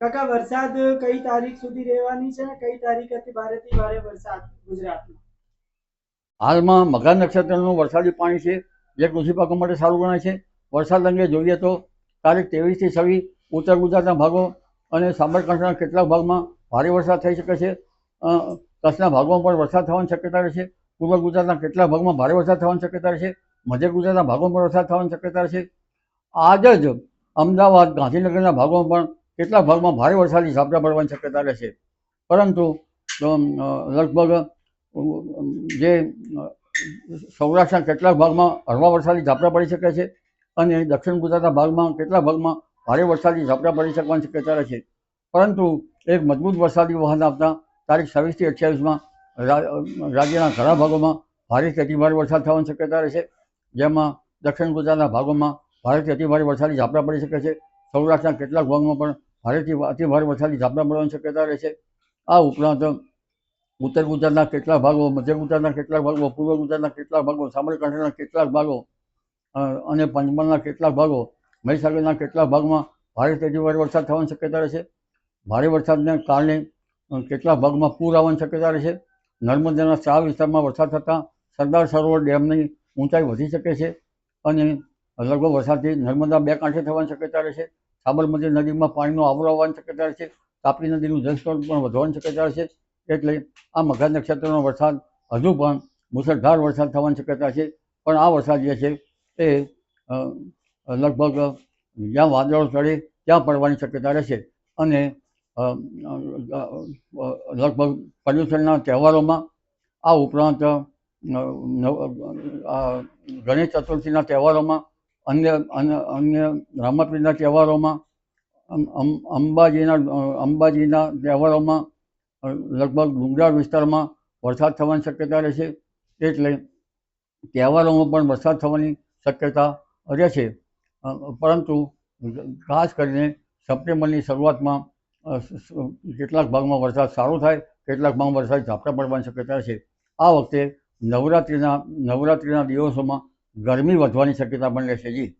કાકા, વરસાદ કઈ તારીખ સુધી રહેવાની છે કઈ કઈ તારીખથી ભારેથી ભારે વરસાદ ગુજરાતમાં? હાલમાં મઘા નક્ષત્રનું વરસાદી પાણી છે, જે કૃષિ પાકો માટે સારું ગણાય છે. વરસાદ અંગે જોઈએ તો તારીખ ત્રેવીસથી છવ્વીસ ઉત્તર ગુજરાતના ભાગો અને સાબરકાંઠાના કેટલાક ભાગમાં ભારે વરસાદ થઈ શકે છે. કચ્છના ભાગોમાં પણ વરસાદ થવાની શક્યતા રહેશે પૂર્વ ગુજરાતના કેટલાક ભાગમાં ભારે વરસાદ થવાની શક્યતા રહેશે મધ્ય ગુજરાતના ભાગોમાં પણ વરસાદ થવાની શક્યતા રહેશે આજ જ અમદાવાદ ગાંધીનગરના ભાગોમાં પણ કેટલાક ભાગમાં ભારે વરસાદની ઝાપટા પડવાની શક્યતા રહેશે? પરંતુ લગભગ જે સૌરાષ્ટ્રના કેટલાક ભાગમાં હળવા વરસાદની ઝાપટા પડી શકે છે અને દક્ષિણ ગુજરાતના ભાગમાં કેટલાક ભાગમાં ભારે વરસાદની ઝાપટા પડી શકવાની શક્યતા રહે છે પરંતુ, એક મજબૂત વરસાદી વહન આપતા તારીખ છવ્વીસથી અઠ્યાવીસમાં રાજ્યના ઘણા ભાગોમાં ભારેથી અતિભારે વરસાદ થવાની શક્યતા રહેશે, જેમાં દક્ષિણ ગુજરાતના ભાગોમાં ભારેથી અતિભારે વરસાદી ઝાપટા પડી શકે છે. સૌરાષ્ટ્રના કેટલાક ભાગમાં પણ ભારેથી અતિભારે વરસાદની ઝાપટા મળવાની શક્યતા રહેશે આ ઉપરાંત ઉત્તર ગુજરાતના કેટલાક ભાગો, મધ્ય ગુજરાતના કેટલાક ભાગો, પૂર્વ ગુજરાતના કેટલાક ભાગો, સાબરકાંઠાના કેટલાક ભાગો અને પંચમહાલના કેટલાક ભાગો, મહીસાગરના કેટલાક ભાગમાં ભારે તેજીભારે વરસાદ થવાની શક્યતા રહેશે ભારે વરસાદને કારણે કેટલાક ભાગમાં પૂર આવવાની શક્યતા રહેશે નર્મદાના ચાર વિસ્તારમાં વરસાદ થતાં સરદાર સરોવર ડેમની ઊંચાઈ વધી શકે છે અને લગભગ વરસાદથી નર્મદા બે કાંઠે થવાની શક્યતા રહેશે સાબરમતી નદીમાં પાણીનો આવરો આવવાની શક્યતા છે. તાપી નદીનું જળસ્તર પણ વધવાની શક્યતા છે. એટલે આ મઘા નક્ષત્રનો વરસાદ હજુ પણ મુસળધાર વરસાદ થવાની શક્યતા છે. પણ આ વરસાદ જે છે એ લગભગ જ્યાં વાદળો ચડે ત્યાં પડવાની શક્યતા રહેશે. અને લગભગ પર્યુષણના તહેવારોમાં આ ઉપરાંત ગણેશ ચતુર્થીના તહેવારોમાં અન્ય અન્ય રામાપીરના તહેવારોમાં અંબાજીના અંબાજીના તહેવારોમાં લગભગ ડુંગરાળ વિસ્તારમાં વરસાદ થવાની શક્યતા રહેશે એટલે તહેવારોમાં પણ વરસાદ થવાની શક્યતા રહે છે. પરંતુ ખાસ કરીને સપ્ટેમ્બરની શરૂઆતમાં કેટલાક ભાગમાં વરસાદ સારો થાય, કેટલાક ભાગમાં વરસાદ ઝાપટા પડવાની શક્યતા છે. આ વખતે નવરાત્રિના નવરાત્રિના દિવસોમાં ગરમી વધવાની શક્યતા પણ રહેશે જી.